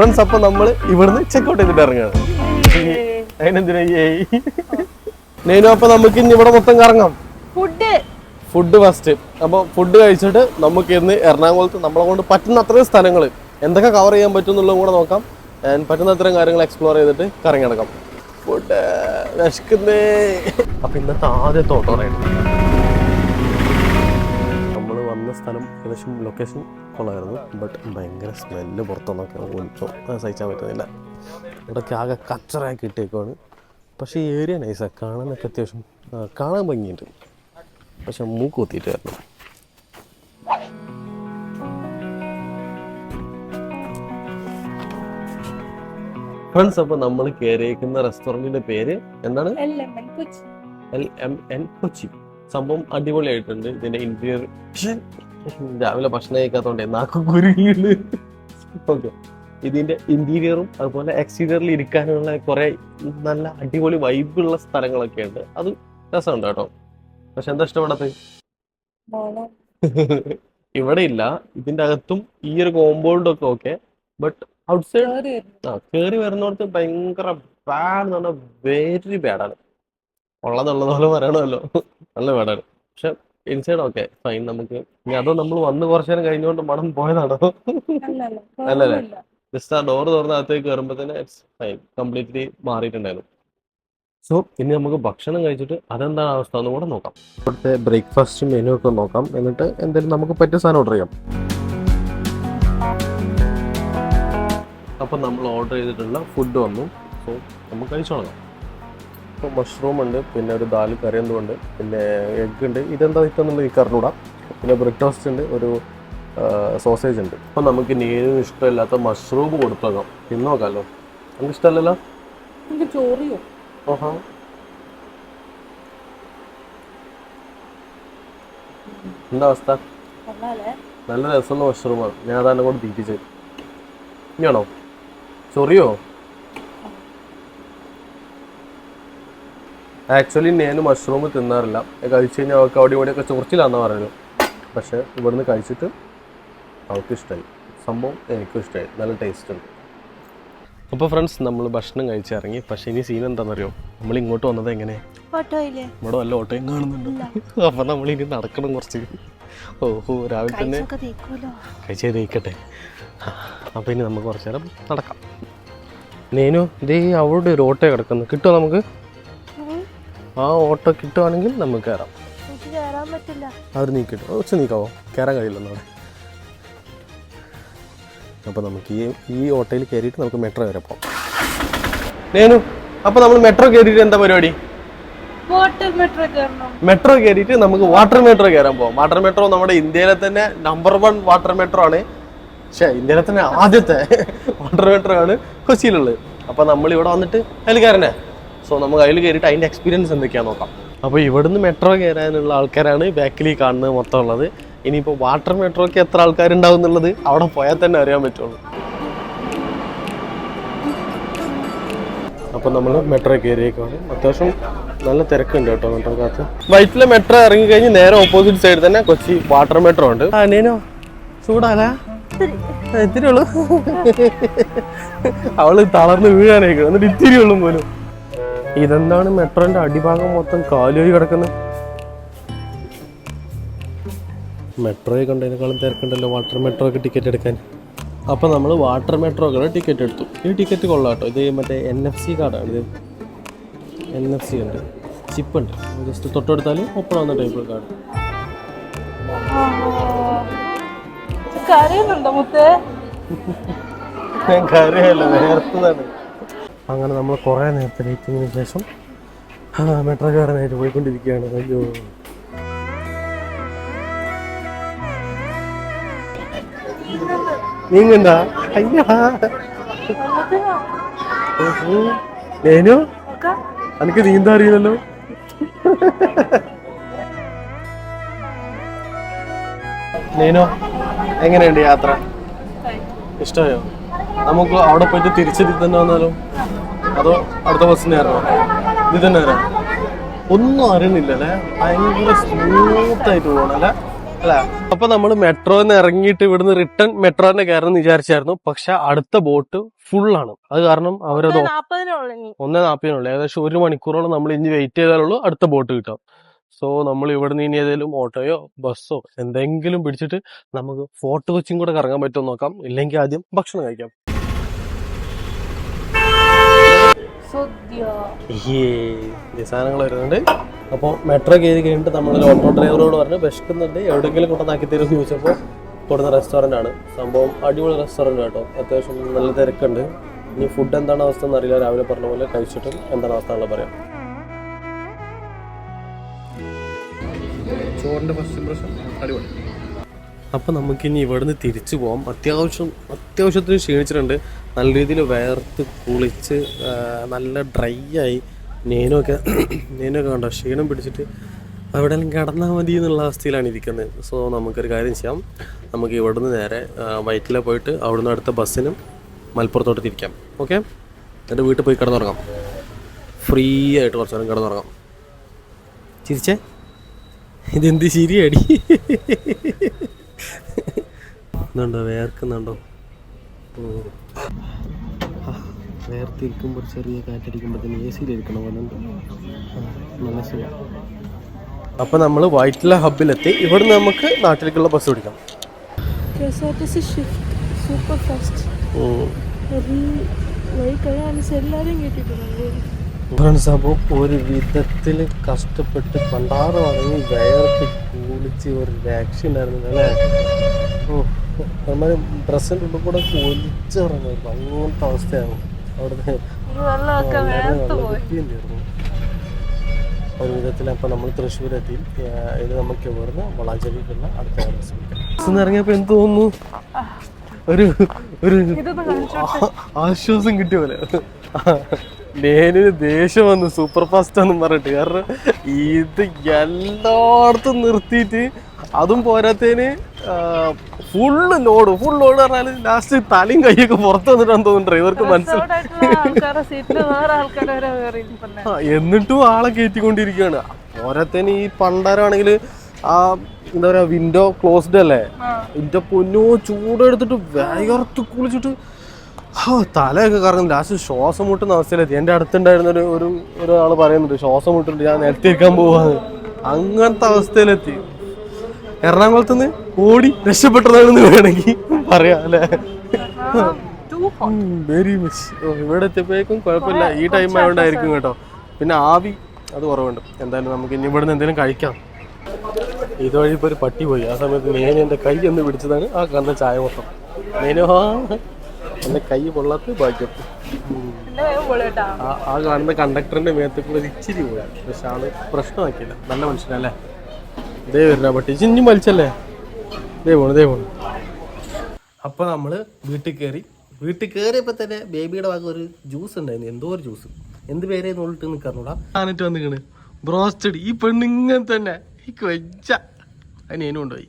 Friends അപ്പൊ നമ്മൾ ഇവിടുന്ന് ചെക്കൗട്ട് ചെയ്തിട്ട് ഇറങ്ങാണ്. അതിനെന്തിനാ നേനു അപ്പൊ നമുക്ക് ഇനി ഇവിടെ മൊത്തം കറങ്ങാം. ഫുഡ് ഫുഡ് ഫസ്റ്റ് അപ്പൊ ഫുഡ് കഴിച്ചിട്ട് നമുക്ക് ഇന്ന് എറണാകുളത്ത് നമ്മളെ കൊണ്ട് പറ്റുന്ന അത്രയും സ്ഥലങ്ങൾ എന്തൊക്കെ കവർ ചെയ്യാൻ പറ്റും എന്നുള്ളതും കൂടെ നോക്കാം. പറ്റുന്ന അത്രയും കാര്യങ്ങൾ എക്സ്പ്ലോർ ചെയ്തിട്ട് കറങ്ങി നടക്കാം. ഫുഡ് വിശക്കുന്നേ. അപ്പൊ ഇന്നത്തെ ആദ്യത്തെ ഓട്ടോ റൈഡ് നമ്മൾ വന്ന സ്ഥലം ഏകദേശം ലൊക്കേഷൻ കൊള്ളായിരുന്നു. ബട്ട് ഭയങ്കര സ്മെല്ല് പുറത്തുനിന്നൊക്കെ ഒളിച്ചോ സഹിച്ചാൻ പറ്റുന്നില്ല. ഇവിടെയൊക്കെ ആകെ കച്ചറാക്കി ഇട്ടേക്കുവാണ് പക്ഷേ ഈ ഏരിയ നൈസാണ് കാണാനൊക്കെ അത്യാവശ്യം കാണാൻ ഭംഗിയുണ്ട്. പക്ഷെ മൂക്ക് കുത്തിയിട്ട് വരണം. ഫ്രണ്ട്സ് അപ്പൊ നമ്മൾ കയറിയേക്കുന്ന റെസ്റ്റോറന്റിന്റെ പേര് എന്താണ്? L M N Kochi. സംഭവം അടിപൊളിയായിട്ടുണ്ട്. ഇതിന്റെ ഇന്റീരിയർ രാവിലെ ഭക്ഷണം കഴിക്കാത്തോണ്ടേ നാക്ക് കുരുങ്ങിയുണ്ട് ഓക്കെ. ഇതിന്റെ ഇന്റീരിയറും അതുപോലെ എക്സ്റ്റീരിയറിൽ ഇരിക്കാനുള്ള കുറെ നല്ല അടിപൊളി വൈബുള്ള സ്ഥലങ്ങളൊക്കെ ഉണ്ട് അത് രസമുണ്ട് കേട്ടോ. പക്ഷെ എന്താ ഇഷ്ടപ്പെടാത്തത് ഇവിടെ ഇല്ല. ഇതിന്റെ അകത്തും ഈ ഒരു കോമ്പൗണ്ടും ഒക്കെ ഓക്കെ ബട്ട് ഔട്ട്സൈഡ് ആ കേറി വരുന്നിടത്ത് ഭയങ്കര ബാഡ് എന്ന് പറഞ്ഞാൽ വെരി ബാഡാണ് ഉള്ളതുള്ളത് പോലെ പറയണമല്ലോ. നല്ല ബാഡാണ് പക്ഷെ ഇൻസൈഡ് ഓക്കെ ഫൈൻ നമുക്ക്. ഇനി അതോ നമ്മൾ വന്ന് കുറച്ചു നേരം കഴിഞ്ഞുകൊണ്ട് മണം പോയതാണോ? അല്ലല്ല? ജസ്റ്റ് ആ ഡോർ തുറന്ന അകത്തേക്ക് തന്നെ ഇറ്റ്സ് ഫൈൻ കംപ്ലീറ്റ്ലി മാറിയിട്ടുണ്ടായിരുന്നു. സോ ഇനി നമുക്ക് ഭക്ഷണം കഴിച്ചിട്ട് അതെന്താണ് അവസ്ഥ എന്ന് കൂടെ നോക്കാം. ഇവിടുത്തെ ബ്രേക്ക്ഫാസ്റ്റ് മെനു ഒക്കെ നോക്കാം. എന്നിട്ട് എന്തെങ്കിലും നമുക്ക് പറ്റിയ സാധനം ഓർഡർ ചെയ്യാം. അപ്പം നമ്മൾ ഓർഡർ ചെയ്തിട്ടുള്ള ഫുഡ് വന്നു. സോ നമുക്ക് കഴിച്ചു തുടങ്ങാം ഇപ്പോൾ മഷ്റൂം ഉണ്ട് പിന്നെ ഒരു ദാൽ കറി എന്തുകൊണ്ട് പിന്നെ എഗ് ഉണ്ട്. ഇതെന്താ ഇട്ടെന്നുള്ളത് ഈ അറിഞ്ഞൂടാ പിന്നെ ബ്രേക്ക്ഫാസ്റ്റ് ഉണ്ട് ഒരു സോസേജ് ഉണ്ട്. അപ്പം നമുക്ക് നീരും ഇഷ്ടമില്ലാത്ത മഷ്റൂം കൊടുത്തേക്കാം തിന്ന് നോക്കാമല്ലോ നമുക്ക് ഇഷ്ടമല്ലല്ലോ? എനിക്ക് ചോറിയോ? ഓഹാ എന്താ അവസ്ഥ? നല്ല രസമുള്ള മഷ്റൂമാണ് ഞാൻ അതാണ് കൂടെ തീറ്റിച്ചത്. ഇനിയാണോ? ചൊറിയോ? ആക്ച്വലി ഞാൻ മഷ്റൂം തിന്നാറില്ല. കഴിച്ചു കഴിഞ്ഞാൽ അവൾക്ക് അവിടെ ഇവിടെയൊക്കെ ചൊറിച്ചിലാന്നാ പറഞ്ഞു പക്ഷെ ഇവിടുന്ന് കഴിച്ചിട്ട് അവൾക്ക് ഇഷ്ടമായി സംഭവം എനിക്കും ഇഷ്ടമായി നല്ല ടേസ്റ്റ് ഉണ്ട്. അപ്പോൾ ഫ്രണ്ട്സ് നമ്മൾ ഭക്ഷണം കഴിച്ചിറങ്ങി പക്ഷേ ഇനി സീൻ എന്താണെന്നറിയോ നമ്മൾ ഇങ്ങോട്ട് വന്നത് എങ്ങനെ? ഇവിടെ വല്ല ഓട്ടോയും കാണുന്നുണ്ട്? അപ്പം നമ്മൾ ഇനി നടക്കണം കുറച്ച്. ഓഹോ രാവിലെ തന്നെ കഴിച്ചേ തേക്കട്ടെ അപ്പോൾ ഇനി നമുക്ക് കുറച്ച് നേരം നടക്കാം. നേനു ഇതേ അവിടെ ഒരു ഓട്ടോ കിടക്കുന്നു. കിട്ടുമോ നമുക്ക്? ആ ഓട്ടോ കിട്ടുവാണെങ്കിൽ നമുക്ക് കയറാം. കയറാൻ പറ്റില്ല. അവർ നീക്കിട്ടു കുറച്ച് നീക്കാവോ? കയറാൻ കഴിയില്ലെന്ന്? അവിടെ അപ്പോൾ നമുക്ക് ഈ ഈ ഓട്ടോയിൽ കയറിയിട്ട് നമുക്ക് മെട്രോ വരെ പോകാം നേനു അപ്പോൾ നമ്മൾ മെട്രോ കയറിയിട്ട് എന്താ പരിപാടി? മെട്രോ കയറിയിട്ട് നമുക്ക് വാട്ടർ മെട്രോ കയറാൻ പോകാം വാട്ടർ മെട്രോ നമ്മുടെ ഇന്ത്യയിലെ തന്നെ നമ്പർ വൺ വാട്ടർ മെട്രോ ആണ്. പക്ഷേ ഇന്ത്യയിലെ തന്നെ ആദ്യത്തെ വാട്ടർ മെട്രോ ആണ് കൊച്ചിയിലുള്ളത്. അപ്പൊ നമ്മൾ ഇവിടെ വന്നിട്ട് അതിൽ കയറണേ സോ നമുക്ക് അതിൽ കയറിയിട്ട് അതിന്റെ എക്സ്പീരിയൻസ് എന്തൊക്കെയാണെന്ന് നോക്കാം. അപ്പോൾ ഇവിടുന്ന് മെട്രോ കയറാനുള്ള ആൾക്കാരാണ് ബാക്കിൽ കാണുന്നത് മൊത്തം ഉള്ളത് ഇനിയിപ്പോൾ വാട്ടർ മെട്രോക്ക് എത്ര ആൾക്കാരുണ്ടാവും എന്നുള്ളത് അവിടെ പോയാൽ തന്നെ അറിയാൻ പറ്റുള്ളൂ. അപ്പം നമ്മൾ മെട്രോ കയറിയേക്കാണ്. അത്യാവശ്യം നല്ല തിരക്കുണ്ട് കേട്ടോ മെട്രോക്കകത്ത് വൈറ്റിലെ മെട്രോ ഇറങ്ങി കഴിഞ്ഞ് നേരെ ഓപ്പോസിറ്റ് സൈഡ് തന്നെ കൊച്ചി വാട്ടർ മെട്രോ ഉണ്ട്. അനേനോ ചൂടാനാ ഇത്തിരി ഉള്ളൂ. അവൾ തളർന്ന് വീഴാനായിരിക്കും എന്നിട്ട് ഇത്തിരി ഉള്ളു പോലും. ഇതെന്താണ് മെട്രോന്റെ അടിഭാഗം മൊത്തം കാലുവഴി കിടക്കുന്നത്? മെട്രോയെ കണ്ടതിനേക്കാളും തിരക്കുണ്ടല്ലോ വാട്ടർ മെട്രോക്ക് ടിക്കറ്റ് എടുക്കാൻ. അപ്പോൾ നമ്മൾ വാട്ടർ മെട്രോക്കുള്ള ടിക്കറ്റ് എടുത്തു. ഈ ടിക്കറ്റ് കൊള്ളാം കേട്ടോ ഇത് മറ്റേ എൻ എഫ് സി കാർഡാണ് ഇത്. എൻ എഫ് സി ഉണ്ട്. ചിപ്പ് ഉണ്ട്. ജസ്റ്റ് തൊട്ടെടുത്താൽ ഒപ്പം വന്ന ടൈപ്പ് കാർഡ് കരയുന്നുണ്ടോ മുത്തേ? ഞാൻ കരയല്ല നേരത്തതാണ് അങ്ങനെ നമ്മൾ കുറേ നേരത്തെ വെയിറ്റിങ്ങിന് ശേഷം ആ മെട്രോ കയറാനായിട്ട് പോയിക്കൊണ്ടിരിക്കുകയാണ്. അയ്യോ. നീങ്ങണ്ട. നേനു എനിക്ക് നീന്താ അറിയില്ലല്ലോ. നീനോ എങ്ങനെയുണ്ട് യാത്ര? ഇഷ്ടമായോ? നമുക്ക് അവിടെ പോയിട്ട് തിരിച്ചെത്തി തന്നെ വന്നാലോ? അതോ അടുത്ത ബസ്സിന് കയറണോ? ഇത് തന്നെ വരാം ഒന്നും അറിയണില്ല അല്ലേ ഭയങ്കര സ്മൂത്ത് ആയിട്ട് പോകണം അല്ലേ? അല്ല അപ്പൊ നമ്മൾ മെട്രോന്ന് ഇറങ്ങിയിട്ട് ഇവിടുന്ന് റിട്ടേൺ മെട്രോന്റെ കയറണം വിചാരിച്ചായിരുന്നു. പക്ഷെ അടുത്ത ബോട്ട് ഫുൾ ആണ്. അത് കാരണം അവരത് ഒന്നേ നാപ്പതിനുള്ളൂ ഏകദേശം ഒരു മണിക്കൂറോളം നമ്മൾ ഇനി വെയിറ്റ് ചെയ്താലുള്ളൂ അടുത്ത ബോട്ട് കിട്ടും. സോ നമ്മൾ ഇവിടെ നിന്ന് ഇനി ഏതെങ്കിലും ഓട്ടോയോ ബസ്സോ എന്തെങ്കിലും പിടിച്ചിട്ട് നമുക്ക് ഫോർട്ട് കൊച്ചിയും കൂടെ കറങ്ങാൻ പറ്റുമോ നോക്കാം. ഇല്ലെങ്കിൽ ആദ്യം ഭക്ഷണം കഴിക്കാം. ഈ സാധനങ്ങൾ വരുന്നുണ്ട്. അപ്പോൾ മെട്രോ കയറി കഴിഞ്ഞിട്ട് നമ്മൾ ഓട്ടോ ഡ്രൈവറോട് പറഞ്ഞ് വിശക്കുന്നുണ്ട്. എവിടെയെങ്കിലും കൊണ്ടുവന്നാക്കി തരുമെന്ന് ചോദിച്ചപ്പോൾ കൊടുക്കുന്ന റെസ്റ്റോറന്റ് ആണ്. സംഭവം അടിപൊളി റെസ്റ്റോറന്റ് കേട്ടോ. അത്യാവശ്യം നല്ല തിരക്കുണ്ട്. ഇനി ഫുഡ് എന്താണ് അവസ്ഥ എന്നറിയില്ല രാവിലെ പറഞ്ഞ പോലെ കഴിച്ചിട്ടും എന്താണ് അവസ്ഥ എന്നുള്ളത് പറയാം. ചോറിന്റെ ഫസ്റ്റ് ഇംപ്രഷൻ അടിപൊളി. അപ്പം നമുക്കിനി ഇവിടുന്ന് തിരിച്ചു പോകാം അത്യാവശ്യം അത്യാവശ്യത്തിന് ക്ഷീണിച്ചിട്ടുണ്ട്. നല്ല രീതിയിൽ വേർത്ത് കുളിച്ച് നല്ല ഡ്രൈ ആയി നേനൊക്കെ നേനൊക്കെ കണ്ടോ? ക്ഷീണം പിടിച്ചിട്ട് അവിടെ കിടന്നാൽ മതി എന്നുള്ള അവസ്ഥയിലാണ് ഇരിക്കുന്നത്. സോ നമുക്കൊരു കാര്യം ചെയ്യാം. നമുക്ക് ഇവിടുന്ന് നേരെ വൈറ്റില പോയിട്ട് അവിടുന്ന് അടുത്ത ബസ്സിനും മലപ്പുറത്തോട്ട് തിരിക്കാം. ഓക്കെ? എന്റെ വീട്ടിൽ പോയി കിടന്നുറങ്ങാം. ഫ്രീ ആയിട്ട് കുറച്ച് നേരം കിടന്നുറങ്ങാം. ചിരിച്ചേ? ഇതെന്ത് ശരിയാടി? ഇതുണ്ടോ? വേർക്കുന്നുണ്ടോ? വേർത്തിരിക്കുമ്പോൾ ചെറിയ കാറ്റടിക്കുമ്പോഴത്തേന് എ സിയിലിരിക്കണം പോലെ അപ്പൊ സുഖം. നമ്മൾ വൈറ്റില ഹബിലെത്തി ഇവിടെ നമുക്ക് നാട്ടിലേക്കുള്ള ബസ് പിടിക്കാം. സൂപ്പർ ഫാസ്റ്റ് വഴി കഴിയാൻ കേട്ടിട്ടുണ്ട്. ഫ്രണ്ട്സ് അപ്പോൾ ഒരു വിധത്തിൽ കഷ്ടപ്പെട്ട് പണ്ടാറ് തുടങ്ങി വയർത്ത് കൂലിച്ച് ഒരു രക്ഷ ഉണ്ടായിരുന്നില്ല അല്ലേ? ഓ നമ്മൾ ഡ്രസ്സിന്റെ ഉള്ള കൂടെ ഒലിച്ചിറങ്ങും അങ്ങനത്തെ അവസ്ഥയാണ് തീർന്നു ഒരു വിധത്തിൽ അപ്പൊ നമ്മൾ തൃശ്ശൂരെത്തി. എത്തി ഇത് നമുക്ക് ഇവിടുന്ന് വളാഞ്ചേരിക്കുള്ള അടുത്ത ബസ് ബസ്സിൽ ഇറങ്ങിയപ്പോൾ എന്ത് തോന്നുന്നു? ഒരു ഒരു ആശ്വാസം കിട്ടിയ പോലെ. നേനിന് ദേഷ്യം വന്നു. സൂപ്പർ ഫാസ്റ്റ് എന്നും പറഞ്ഞിട്ട്. കാരണം ഇത് എല്ലായിടത്തും നിർത്തിയിട്ട് അതും പോരാത്തതിന് ഫുള്ള് ലോഡ് ഫുൾ ലോഡ് പറഞ്ഞാൽ ലാസ്റ്റ് തലയും കൈയൊക്കെ പുറത്ത് വന്നിട്ടാന്ന് തോന്നുന്നു ഡ്രൈവർക്ക് മനസ്സിലായി. എന്നിട്ടും ആളെ കയറ്റിക്കൊണ്ടിരിക്കുകയാണ് പോരാത്തതിന് ഈ പണ്ടാരാണെങ്കിൽ ആ എന്താ പറയാ വിൻഡോ ക്ലോസ്ഡ് അല്ലേ. എന്റെ പൊന്നോ ചൂടെടുത്തിട്ട് വേഗത്ത് കുളിച്ചിട്ട് ഹാ, തലയൊക്കെ കറങ്ങും ലാസ്റ്റ് ശ്വാസം മുട്ടുന്ന അവസ്ഥയിലെത്തി. എന്റെ അടുത്തുണ്ടായിരുന്ന ഒരു ഒരു ഒരാൾ പറയുന്നുണ്ട് ശ്വാസം മുട്ടുണ്ട് ഞാൻ നിലത്തി പോവാന്ന്. അങ്ങനത്തെ അവസ്ഥയിലെത്തി. എറണാകുളത്ത് നിന്ന് ഓടി രക്ഷപ്പെട്ടതാണെന്ന് വേണമെങ്കിൽ പറയാം അല്ലേ. വെരി മച്ച് ഇവിടെ എത്തിയപ്പോഴേക്കും കുഴപ്പമില്ല. ഈ ടൈം ആയതുകൊണ്ടായിരിക്കും കേട്ടോ. പിന്നെ ആവി അത് കുറവുണ്ട്. എന്തായാലും നമുക്ക് ഇനി ഇവിടുന്ന് എന്തെങ്കിലും കഴിക്കാം. ഇതുവഴി ഇപ്പോൾ ഒരു പട്ടി പോയി. ആ സമയത്ത് മേനു എന്റെ കൈ ഒന്ന് പിടിച്ചതാണ് ആ കണ്ണ ചായ മൊത്തം. നേനോ എന്റെ കൈ പൊള്ളാത്ത ഭാഗ്യം. ആ കാണുന്ന കണ്ടക്ടറിന്റെ മേത്ത് കൂടെ ഇച്ചിരി പോയാ പക്ഷെ ആൾ പ്രശ്നമാക്കിയില്ല. നല്ല മനുഷ്യനല്ലേ ദേ വരുന്ന പട്ടി. ചിഞ്ഞും വലിച്ചല്ലേ? ദേ പോണു ദേ പോണു. അപ്പൊ നമ്മൾ വീട്ടിൽ കയറി വീട്ടിൽ കയറിയപ്പോ തന്നെ ബേബിയുടെ ഭാഗം ഒരു ജ്യൂസ് ഉണ്ടായിരുന്നു. എന്തോ ഒരു ജ്യൂസ്. എന്ത് പേരെ നോളിട്ട് നിൽക്കാറുണ്ടാ ആണിട്ട് വന്നിക്കണ്. ബ്രോസ്റ്റഡ്. ഈ പെണ്ണിങ്ങനെ തന്നെ. ഈ കൊച്ച അതിന് ഏനും കൊണ്ടുപോയി.